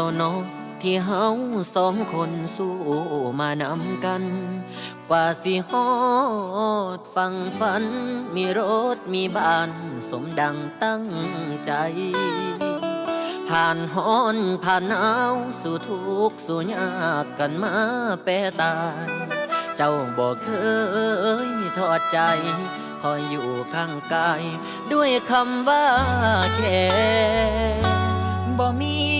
แล้วเนาะที่เฮาสองคนสู้มานำกัน กว่าสิฮอดฟังฝัน มีรถมีบ้าน สมดังตั้งใจ ผ่านฮ้อนผ่านหนาวสู่ทุกสู่ยากกันมาแปรตาย เจ้าบอกเคยทอดใจ คอยอยู่ข้างกาย ด้วยคำว่าแค่บ่มี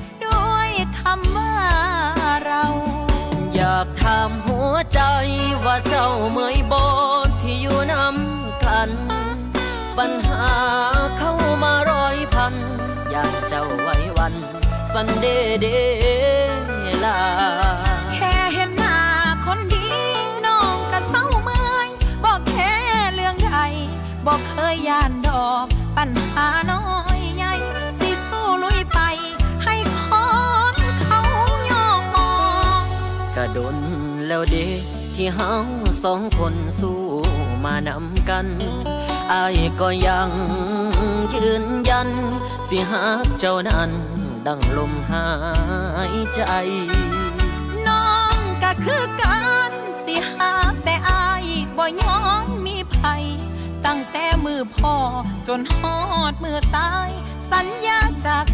ปัญหาเข้ามาร้อยพัน อยากเจ้าไว้วันสันเดเดลา แค่เห็นหน้าคนดีน้องก็เศร้าเมื่อยบอกแค่เรื่องใดบอกเคยย่านดอก ปัญหาน้อยใหญ่สิสู้ลุยไป ให้คนเขายอมกระดนแล้วเด็กที่เฮาสองคนสู้มานำกัน อายก็ยังยืนยัน สิหากเจ้านั้น ดังลมหายใจ น้องก็คือกันสิหากแต่อายบ่ยอมมีภัย ตั้งแต่มือพ่อจนหอดมือตาย สัญญาจาก